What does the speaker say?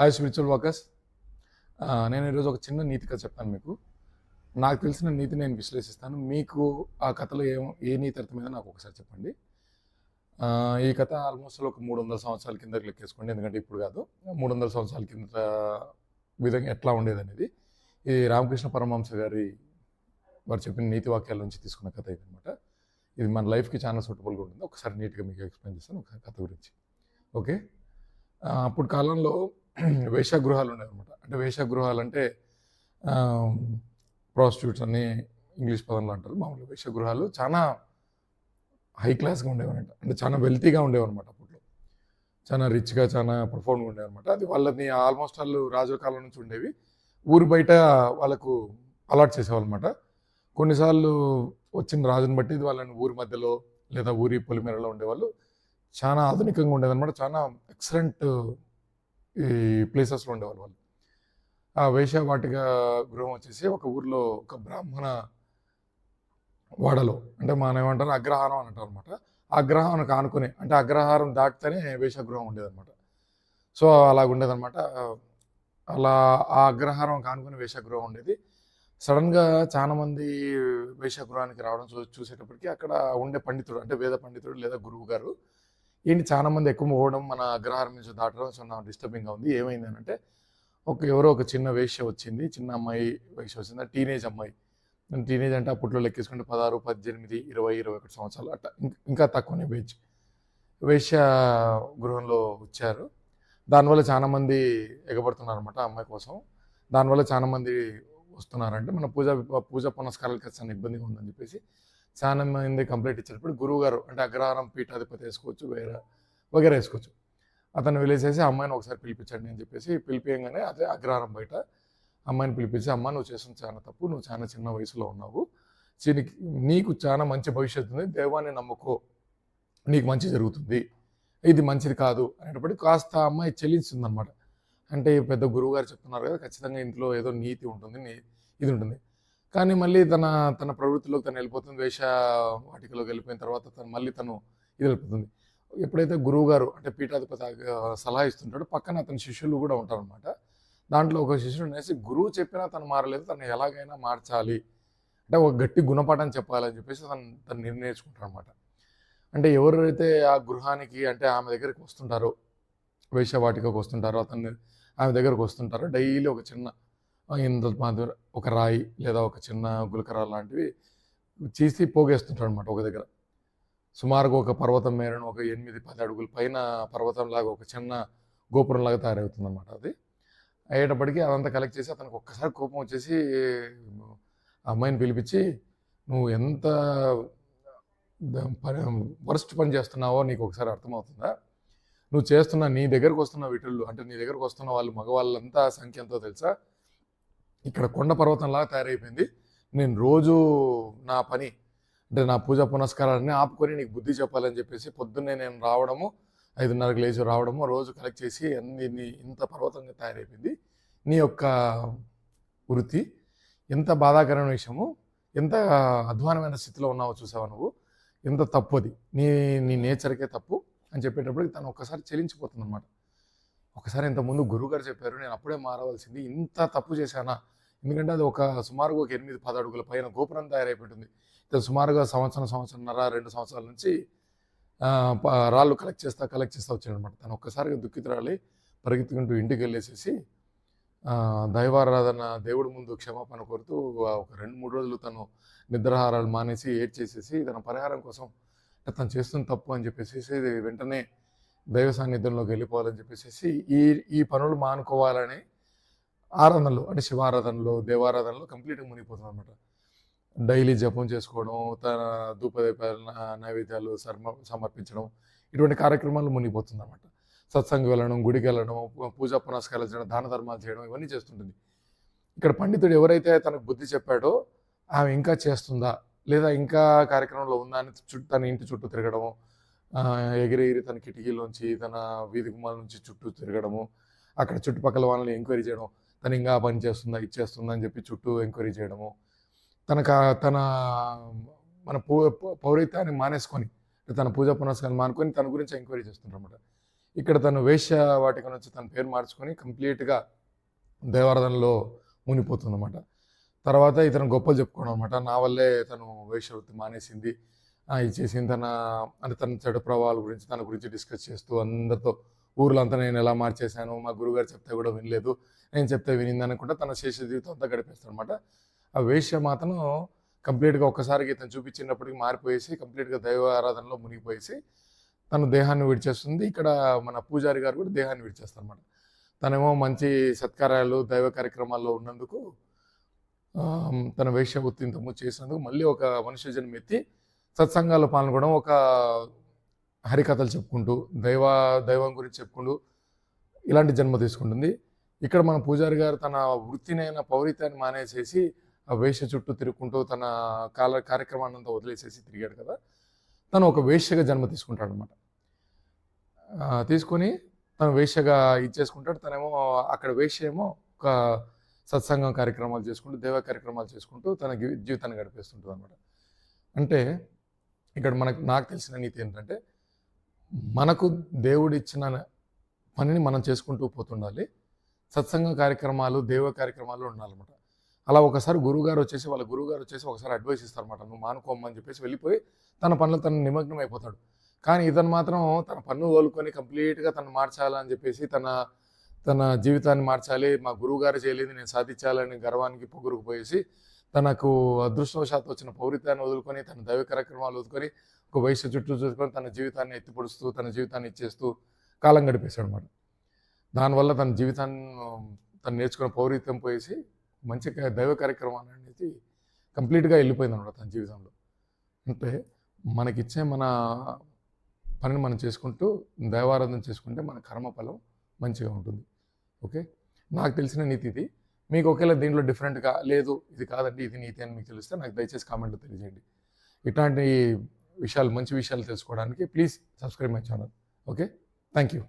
Hi spiritual walkers నేను ఈరోజు ఒక చిన్న నీతి కథ చెప్తాను మీకు. నాకు తెలిసిన నీతి నేను విశ్లేషిస్తాను. మీకు ఆ కథలో ఏ ఏ నీతి అర్థమైందో నాకు ఒకసారి చెప్పండి. ఈ కథ ఆల్మోస్ట్ ఒక మూడు వందల సంవత్సరాల కింద లెక్కేసుకోండి. ఎందుకంటే ఇప్పుడు కాదు. మూడు వందల సంవత్సరాల కింద విధంగా ఎట్లా ఉండేది అనేది ఈ రామకృష్ణ పరమహంస గారి వారు చెప్పిన నీతి వాక్యాల నుంచి తీసుకున్న కథ ఇది అనమాట ఇది మన లైఫ్కి చాలా సూటబుల్గా ఉంటుంది. ఒకసారి నీట్గా మీకు ఎక్స్ప్లెయిన్ చేస్తాను. ఒకసారి కథ గురించి. ఓకే? అప్పుడు కాలంలో వేషగృహాలు ఉన్నాయన్నమాట అంటే వేషగృహాలు అంటే ప్రాస్టిట్యూట్స్ అని ఇంగ్లీష్ పదంలో అంటారు. మామూలుగా వేషగృహాలు చాలా హై క్లాస్గా ఉండేవన్నమాట. అంటే చాలా వెల్తీగా ఉండేవన్నమాట అప్పట్లో. చాలా రిచ్గా చాలా ప్రొఫౌండ్గా ఉండేవన్నమాట. అది వాళ్ళని ఆల్మోస్ట్ వాళ్ళు రాజుల కాలం నుంచి ఉండేవి. ఊరు బయట వాళ్ళకు అలాట్ చేసేవాళ్ళమాట కొన్నిసార్లు వచ్చిన రాజుని బట్టి ఇది వాళ్ళని ఊరి మధ్యలో లేదా ఊరి పొలిమేరలో ఉండేవాళ్ళు. చాలా ఆధునికంగా ఉండేదన్నమాట. చాలా ఎక్సలెంట్ ఈ ప్లేసెస్లో ఉండేవాళ్ళు వాళ్ళు. ఆ వేషవాటిక గృహం వచ్చేసి ఒక ఊర్లో ఒక బ్రాహ్మణ వాడలో అంటే మనం ఏమంటారు అగ్రహారం అని అంటారు అనమాట అగ్రహారానికి ఆనుకుని అంటే అగ్రహారం దాటితేనే వేషగృహం ఉండేదన్నమాట. సో అలా ఉండేదన్నమాట. అలా ఆ అగ్రహారం కానుకుని వేషగృహం ఉండేది. సడన్గా చాలామంది వేషగృహానికి రావడం చూసేటప్పటికి అక్కడ ఉండే పండితుడు అంటే వేద పండితుడు లేదా గురువు గారు ఏంటి చాలా మంది ఎక్కువ పోవడం మన అగ్రహారం నుంచి దాటడం చాలా డిస్టర్బింగ్గా ఉంది. ఏమైంది అని అంటే ఒక ఎవరో ఒక చిన్న వేష్య వచ్చింది చిన్న అమ్మాయి వేష్య వచ్చింది టీనేజ్ అమ్మాయి. టీనేజ్ అంటే అప్పట్లో లెక్కేసుకుంటే పదహారు పద్దెనిమిది ఇరవై ఇరవై ఒకటి సంవత్సరాలు అట్లా ఇంకా తక్కువనే వేచి వేష్య గృహంలో వచ్చారు. దానివల్ల చాలా మంది ఎగబడుతున్నారు అనమాట అమ్మాయి కోసం. దానివల్ల చాలా మంది వస్తున్నారంటే మన పూజ పూజ పునస్కారాలకి చాలా ఇబ్బందిగా ఉందని చెప్పేసి చాలా మంది కంప్లైంట్ ఇచ్చినప్పుడు గురువు గారు అంటే అగ్రహారం పీఠాధిపతి వేసుకోవచ్చు వేరే వగేరా వేసుకోవచ్చు. అతను వెళ్ళేసేసి అమ్మాయిని ఒకసారి పిలిపించండి అని చెప్పేసి పిలిపియంగానే అదే అగ్రహారం బయట అమ్మాయిని పిలిపించి అమ్మ నువ్వు చేసిన చాలా తప్పు నువ్వు చాలా చిన్న వయసులో ఉన్నావు. దీనికి నీకు చాలా మంచి భవిష్యత్తు ఉంది. దేవాన్ని నమ్ముకో. నీకు మంచి జరుగుతుంది. ఇది మంచిది కాదు అనేటప్పుడు కాస్త అమ్మాయి చెల్లించిందనమాట. అంటే పెద్ద గురువు గారు చెప్తున్నారు కదా ఖచ్చితంగా ఇంట్లో ఏదో నీతి ఉంటుంది నీ- ఇది ఉంటుంది. కానీ మళ్ళీ తన తన ప్రవృత్తిలోకి తను వెళ్ళిపోతుంది వేష వాటికలోకి వెళ్ళిపోయిన తర్వాత తను మళ్ళీ తను ఇది వెళ్ళిపోతుంది ఎప్పుడైతే గురువు గారు అంటే పీఠాధిపతి సలహా ఇస్తుంటాడో పక్కన అతని శిష్యులు కూడా ఉంటారనమాట దాంట్లో ఒక శిష్యుడు అనేసి గురువు చెప్పినా తను మారలేదు తను ఎలాగైనా మార్చాలి. అంటే ఒక గట్టి గుణపాఠం చెప్పాలని చెప్పేసి తను తను నిర్ణయించుకుంటారు అనమాట అంటే ఎవరైతే ఆ గృహానికి అంటే ఆమె దగ్గరికి వస్తుంటారో వేషవాటికకు వస్తుంటారో అతన్ని ఆమె దగ్గరకు వస్తుంటారో డైలీ ఒక చిన్న ఇంత ఇంత మాదిరి ఒక రాయి లేదా ఒక చిన్న గులకర లాంటివి చేసి పోగేస్తుంటాడు అనమాట ఒక దగ్గర. సుమారుగా ఒక పర్వతం మేరను ఒక ఎనిమిది పది అడుగుల పైన పర్వతంలాగా ఒక చిన్న గోపురం లాగా తయారవుతుంది అనమాట అది. అయ్యేటప్పటికి అదంతా కలెక్ట్ చేసి అతనికి ఒక్కసారి కోపం వచ్చేసి ఆ అమ్మాయిని పిలిపించి నువ్వు ఎంత పని వరస్ట్ పని చేస్తున్నావో నీకు ఒకసారి అర్థమవుతుందా? నువ్వు చేస్తున్న నీ దగ్గరకు వస్తున్న వీటిల్లో అంటే నీ దగ్గరకు వస్తున్న వాళ్ళు మగవాళ్ళంతా సంఖ్య ఎంతో తెలుసా? ఇక్కడ కొండ పర్వతంలాగా తయారైపోయింది. నేను రోజు నా పని అంటే నా పూజ పునస్కారాలన్నీ ఆపుకొని నీకు బుద్ధి చెప్పాలని చెప్పేసి పొద్దున్నే నేను రావడము ఐదున్నరకు లేచి రావడము రోజు కలెక్ట్ చేసి అన్ని నీ- ఇంత పర్వతంగా తయారైపోయింది. నీ యొక్క వృత్తి ఎంత బాధాకరమైన విషయము ఎంత అధ్వానమైన స్థితిలో ఉన్నావో చూసావా నువ్వు? ఎంత తప్పు అది నీ నీ నేచర్కే తప్పు అని చెప్పేటప్పటికి తను ఒక్కసారి చెలించిపోతుంది అనమాట ఒకసారి ఇంతకుముందు గురువుగారు చెప్పారు నేను అప్పుడే మారవలసింది. ఇంత తప్పు చేశానా? ఎందుకంటే అది ఒక సుమారుగా ఒక ఎనిమిది పది అడుగుల పైన గోపురం తయారైపోయింది ఇతను సుమారుగా సంవత్సరం సంవత్సరంన్నర రెండు సంవత్సరాల నుంచి రాళ్ళు కలెక్ట్ చేస్తా కలెక్ట్ చేస్తా వచ్చాడనమాట తను ఒక్కసారిగా దుఃఖితురాలి పరిగెత్తుకుంటూ ఇంటికి వెళ్ళేసేసి దైవారాధన దేవుడి ముందు క్షమాపణ కోరుతూ ఒక రెండు మూడు రోజులు తను నిద్రాహారాలు మానేసి ఏడ్ చేసేసి తన పరిహారం కోసం తను చేస్తున్న తప్పు అని చెప్పేసి వెంటనే దైవ సాన్నిధ్యంలోకి వెళ్ళిపోవాలని చెప్పేసి ఈ ఈ పనులు మానుకోవాలని ఆరాధనలు అంటే శివారాధనలు దేవారాధనలో కంప్లీట్గా మునిగిపోతుంది అనమాట డైలీ జపం చేసుకోవడం తన ధూపదీపాల నైవేద్యాలు సర్మ సమర్పించడం ఇటువంటి కార్యక్రమాలు మునిగిపోతుంది అనమాట సత్సంగం వెళ్ళడం గుడికి వెళ్ళడం పూజా పునస్కారాలు చేయడం దాన ధర్మాలు చేయడం ఇవన్నీ చేస్తుంటుంది. ఇక్కడ పండితుడు ఎవరైతే తనకు బుద్ధి చెప్పాడో ఆమె ఇంకా చేస్తుందా? లేదా ఇంకా కార్యక్రమంలో ఉందా అని చుట్టూ తన ఇంటి చుట్టూ తిరగడము ఎగిరి ఎగిరి తన కిటికీలోంచి తన వీధి గుమ్మాల నుంచి చుట్టూ తిరగడము అక్కడ చుట్టుపక్కల వాళ్ళని ఎంక్వైరీ చేయడం తను ఇంకా పని చేస్తుందా ఇచ్చేస్తుందా అని చెప్పి చుట్టూ ఎంక్వైరీ చేయడము. తనకు తన మన పూ పౌ- పౌరహిత్యాన్ని మానేసుకొని తన పూజా పునస్కారం మానుకొని తన గురించి ఎంక్వైరీ చేస్తుంటారు అనమాట ఇక్కడ తను వేశ్య వాటిక నుంచి తన పేరు మార్చుకొని కంప్లీట్గా దేవారాధనలో మునిపోతుందన్నమాట తర్వాత ఇతను గొప్పలు చెప్పుకోవడం అనమాట నా వల్లే తను వేశ్య వృత్తి మానేసింది ఆ, చేసిన తన అంటే తన చెడు ప్రభావాల గురించి తన గురించి డిస్కస్ చేస్తూ అందరితో ఊర్లో అంతా నేను ఎలా మార్చేశాను మా గురుగారు చెప్తే కూడా వినలేదు. నేను చెప్తే వినింది అనుకుంటే తన శేష జీవితం అంతా గడిపేస్తాడు అనమాట ఆ వేష్య మాత్రం కంప్లీట్గా ఒక్కసారికి తను చూపించినప్పటికి మారిపోయేసి కంప్లీట్గా దైవ ఆరాధనలో మునిగిపోయేసి తను దేహాన్ని విడిచేస్తుంది. ఇక్కడ మన పూజారి గారు కూడా దేహాన్ని విడిచేస్తారు అనమాట తనేమో మంచి సత్కార్యాలు దైవ కార్యక్రమాల్లో ఉన్నందుకు తన వేష్య వృత్తి చేసినందుకు మళ్ళీ ఒక మనుష్య జన్మ ఎత్తి సత్సంగాల్లో పాల్గొనడం ఒక హరికథలు చెప్పుకుంటూ దైవ దైవం గురించి చెప్పుకుంటూ ఇలాంటి జన్మ తీసుకుంటుంది. ఇక్కడ మన పూజారి గారు తన వృత్తినైన పౌరితాన్ని మానేసేసి ఆ వేష చుట్టూ తిరుగుకుంటూ తన కాల కార్యక్రమాన్ని అంతా వదిలేసేసి తిరిగాడు కదా. తను ఒక వేష్యగా జన్మ తీసుకుంటాడు అనమాట తీసుకొని తను వేష్యగా ఇచ్చేసుకుంటాడు. తనేమో అక్కడ వేష్య ఏమో ఒక సత్సంగం కార్యక్రమాలు చేసుకుంటూ దేవ కార్యక్రమాలు చేసుకుంటూ తన జీవితాన్ని గడిపేస్తుంటుంది అనమాట అంటే ఇక్కడ మనకు నాకు తెలిసిన నీతి ఏంటంటే మనకు దేవుడు ఇచ్చిన పనిని మనం చేసుకుంటూ పోతుండాలి. సత్సంగ కార్యక్రమాలు దేవ కార్యక్రమాలు ఉండాలన్నమాట. అలా ఒకసారి గురువుగారు వచ్చేసి వాళ్ళ గురువుగారు వచ్చేసి ఒకసారి అడ్వైస్ ఇస్తారన్నమాట. నువ్వు మానుకోమని చెప్పేసి వెళ్ళిపోయి తన పనులు తను నిమగ్నం అయిపోతాడు. కానీ ఇతను మాత్రం తన పన్ను కోలుకొని కంప్లీట్గా తను మార్చాలని చెప్పేసి తన తన జీవితాన్ని మార్చాలి. మా గురువుగారు చేయలేదు నేను సాధించాలని గర్వానికి పొగురుకుపోయేసి తనకు అదృష్టవశాత్తు వచ్చిన పౌరితాన్ని వదులుకొని తన దైవ కార్యక్రమాలు వదులుకొని ఒక వయసు చుట్టూ చూసుకొని తన జీవితాన్ని ఎత్తిపొడుస్తూ తన జీవితాన్ని ఇచ్చేస్తూ కాలం గడిపేశాడు అనమాట దానివల్ల తన జీవితాన్ని తను నేర్చుకున్న పౌరిత్యం పోయేసి మంచి దైవ కార్యక్రమాలు అనేది కంప్లీట్గా వెళ్ళిపోయింది అనమాట తన జీవితంలో. అంటే మనకిచ్చే మన పనిని మనం చేసుకుంటూ దైవారాధన చేసుకుంటే మన కర్మఫలం మంచిగా ఉంటుంది. ఓకే? నాకు తెలిసిన నీతి ఇది. మీకు ఒకవేళ దీంట్లో డిఫరెంట్గా లేదు ఇది కాదండి ఇది నీతి అని మీకు తెలిస్తే నాకు దయచేసి కామెంట్లో తెలియజేయండి. ఇట్లాంటి విషయాలు మంచి విషయాలు తెలుసుకోవడానికి please subscribe my channel okay thank you